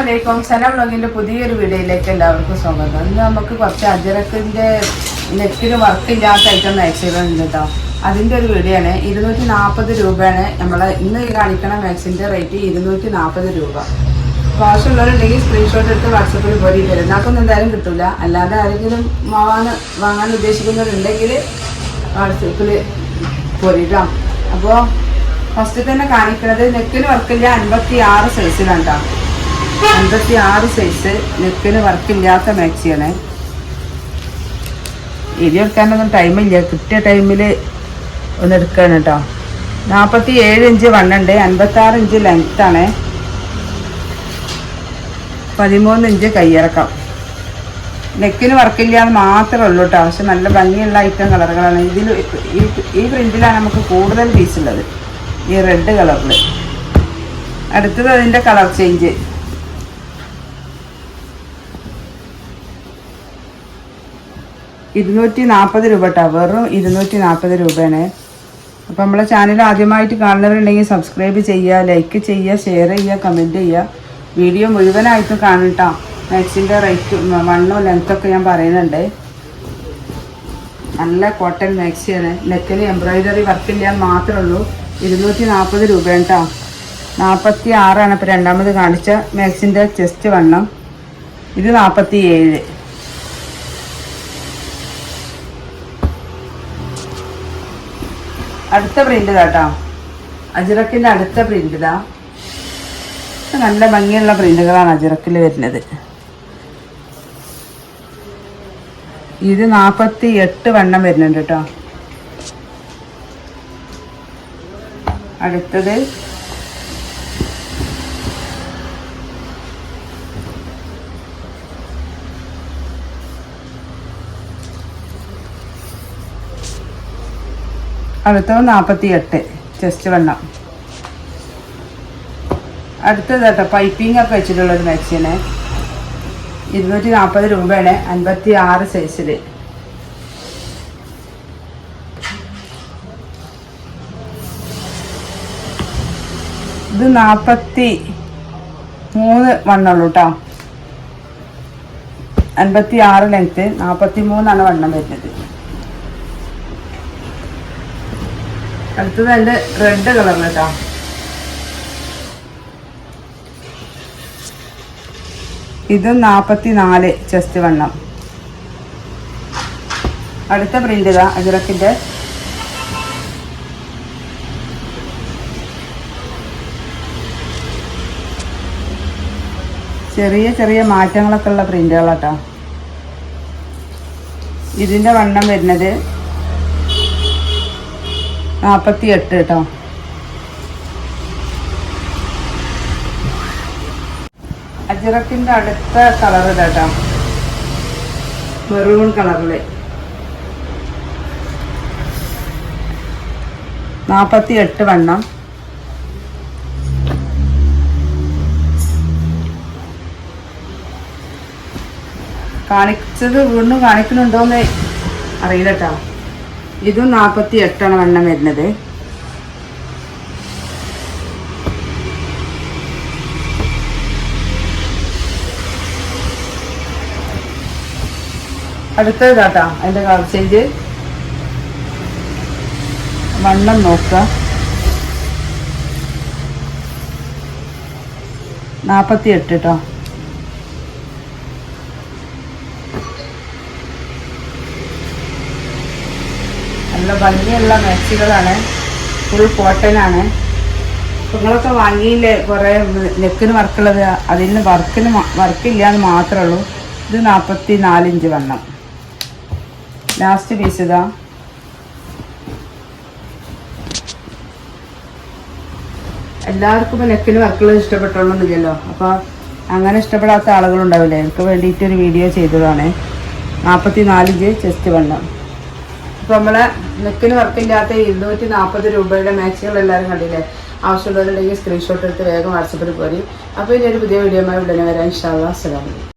വലൈക്കും സലാം വ്ളോഗിന്റെ പുതിയൊരു വീഡിയോയിലേക്ക് എല്ലാവർക്കും സ്വാഗതം. ഇന്ന് നമുക്ക് കുറച്ച് അജരക്കിന്റെ നെക്കിന് വർക്ക് ഇല്ലാത്ത ഐറ്റം മാക്സികൾ ഉണ്ട് കേട്ടോ അതിന്റെ ഒരു വീഡിയോ ആണ്. ഇരുന്നൂറ്റി നാൽപ്പത് രൂപയാണ് നമ്മളെ ഇന്ന് കാണിക്കണ മാക്സിന്റെ റേറ്റ് ഇരുന്നൂറ്റി നാൽപ്പത് രൂപ ആവശ്യമുള്ളവരുണ്ടെങ്കിൽ സ്ക്രീൻഷോട്ട് എടുത്ത് വാട്സപ്പിൽ പോരി പെരുന്നാക്കൊന്നും എന്തായാലും കിട്ടില്ല അല്ലാതെ ആരെങ്കിലും വാങ്ങാൻ വാങ്ങാൻ ഉദ്ദേശിക്കുന്നവരുണ്ടെങ്കിൽ വാട്സപ്പിൽ പോരിട്ടോ അപ്പോൾ ഫസ്റ്റ് തന്നെ കാണിക്കുന്നത് നെക്കിന് വർക്കില്ല അൻപത്തി ആറ് സൈസിലാണ് കേട്ടോ അൻപത്തി ആറ് സൈസ് നെക്കിന് വർക്കില്ലാത്ത മാക്സിയാണ് ഇനി എടുക്കാനൊന്നും ടൈമില്ല കിട്ടിയ ടൈമിൽ ഒന്ന് എടുക്കുകയാണ് കേട്ടോ നാൽപ്പത്തി ഏഴ് ഇഞ്ച് വണ്ണുണ്ട് അൻപത്തി ആറ് ഇഞ്ച് ലെങ്ത് ആണ്. പതിമൂന്ന് ഇഞ്ച് കയ്യിറക്കം. നെക്കിന് വർക്കില്ല എന്ന് മാത്രമേ ഉള്ളൂ കേട്ടോ പക്ഷെ നല്ല ഭംഗിയുള്ള ഐറ്റം കളറുകളാണ് ഇതിൽ ഈ പ്രിന്റിലാണ് നമുക്ക് കൂടുതൽ പീസുള്ളത് ഈ റെഡ് കളറിൽ അടുത്തത് അതിന്റെ കളർ ചേഞ്ച് ഇരുന്നൂറ്റി നാൽപ്പത് രൂപ കേട്ടോ വെറും ഇരുന്നൂറ്റി നാൽപ്പത് രൂപയാണ് അപ്പോൾ നമ്മളെ ചാനൽ ആദ്യമായിട്ട് കാണുന്നവരുണ്ടെങ്കിൽ സബ്സ്ക്രൈബ് ചെയ്യുക ലൈക്ക് ചെയ്യുക ഷെയർ ചെയ്യുക കമന്റ് ചെയ്യുക വീഡിയോ മുഴുവനായിട്ടും കാണട്ടോ മാക്സിന്റെ റേറ്റ് വണ്ണോ ലെങ്ത്തൊക്കെ ഞാൻ പറയുന്നുണ്ട്. നല്ല കോട്ടൺ മാക്സിയാണ് നെക്കിന് എംബ്രോയിഡറി വർക്കില്ല മാത്രമേ ഉള്ളൂ ഇരുന്നൂറ്റി നാൽപ്പത് രൂപയാണ് കേട്ടോ നാൽപ്പത്തി ആറാണ് ഇപ്പോൾ രണ്ടാമത് കാണിച്ച മാക്സിന്റെ ചെസ്റ്റ് വണ്ണം. ഇത് നാൽപ്പത്തി ഏഴ് അടുത്ത പ്രിന്റ് ഇതാട്ടോ അജിറക്കിന്റെ അടുത്ത പ്രിന്റ് ഇതാ. നല്ല ഭംഗിയുള്ള പ്രിന്റുകളാണ് അജിറക്കിൽ വരുന്നത്. ഇത് നാൽപ്പത്തി എട്ട് വണ്ണം വരുന്നുണ്ട് കേട്ടോ അടുത്തത് അടുത്തത് നാൽപ്പത്തി എട്ട് ചെസ്റ്റ് വെള്ളം. അടുത്തത് കേട്ടോ പൈപ്പിംഗ് ഒക്കെ വെച്ചിട്ടുള്ളൊരു മാക്സിയാണ് ഇരുന്നൂറ്റി നാൽപ്പത് രൂപയാണ് അൻപത്തി ആറ് സൈസിൽ ഇത് നാൽപ്പത്തി മൂന്ന് വണ്ണുള്ളൂ കേട്ടോ അൻപത്തി ആറ് ലെങ്ത്ത് നാൽപ്പത്തി മൂന്നാണ് വണ്ണം വരുന്നത്. അടുത്തത് അതിന്റെ റെഡ് കളറിൽ കേട്ടോ ഇത് നാൽപ്പത്തി നാല് ചെസ്റ്റ് വണ്ണം. അടുത്ത പ്രിന്റ് ഇതാ അജറക്കിന്റെ ചെറിയ ചെറിയ മാറ്റങ്ങളൊക്കെ ഉള്ള പ്രിന്റുകളാട്ടോ ഇതിന്റെ വണ്ണം വരുന്നത് നാൽപ്പത്തി എട്ട് കേട്ടോ. അജിറത്തിന്റെ അടുത്ത കളർ ഇതാട്ടോ മെറൂൺ കളറിൽ നാൽപ്പത്തി എട്ട് വണ്ണം. കാണിച്ചത് വീണ്ടും കാണിക്കുന്നുണ്ടോന്ന് അറിയില്ല കേട്ടോ. ഇതും നാൽപ്പത്തി എട്ടാണ് വണ്ണം വരുന്നത്. അടുത്തത് കേട്ടോ അതിന്റെ കളർ വണ്ണം നോക്കുക നാൽപ്പത്തി എട്ട് കേട്ടോ നല്ല ഭംഗിയുള്ള മാക്സികളാണ് ഫുൾ കോട്ടനാണ് നിങ്ങളൊക്കെ വാങ്ങിയില്ലേ? കുറേ നെക്കിന് വർക്കുള്ളത്. അതിന് വർക്കിന് വർക്കില്ല എന്ന് മാത്രമേ ഉള്ളൂ. ഇത് നാൽപ്പത്തി നാലിഞ്ച് വണ്ണം. ലാസ്റ്റ് പീസ് ഇതാ. എല്ലാവർക്കും നെക്കിന് വർക്കുള്ളത് ഇഷ്ടപ്പെട്ടോളൊന്നുമില്ലല്ലോ അപ്പോൾ അങ്ങനെ ഇഷ്ടപ്പെടാത്ത ആളുകളുണ്ടാവില്ലേ? എനിക്ക് വേണ്ടിയിട്ടൊരു വീഡിയോ ചെയ്തതാണ്. നാൽപ്പത്തി നാലിഞ്ച് ചെസ്റ്റ് വണ്ണം. നമ്മളെ നെക്കിന് വർക്കില്ലാത്ത ഇരുന്നൂറ്റി നാൽപ്പത് രൂപയുടെ മാച്ചുകൾ എല്ലാവരും കണ്ടില്ലേ? ആവശ്യമുള്ളവരുണ്ടെങ്കിൽ സ്ക്രീൻഷോട്ട് എടുത്ത് വേഗം വാട്സപ്പിൽ പോരി. അപ്പോൾ ഇനി ഒരു പുതിയ വീഡിയോ ഉടനെ വരാൻ ഇൻഷാല്ലാ അസ്സലാമു അലൈക്കും.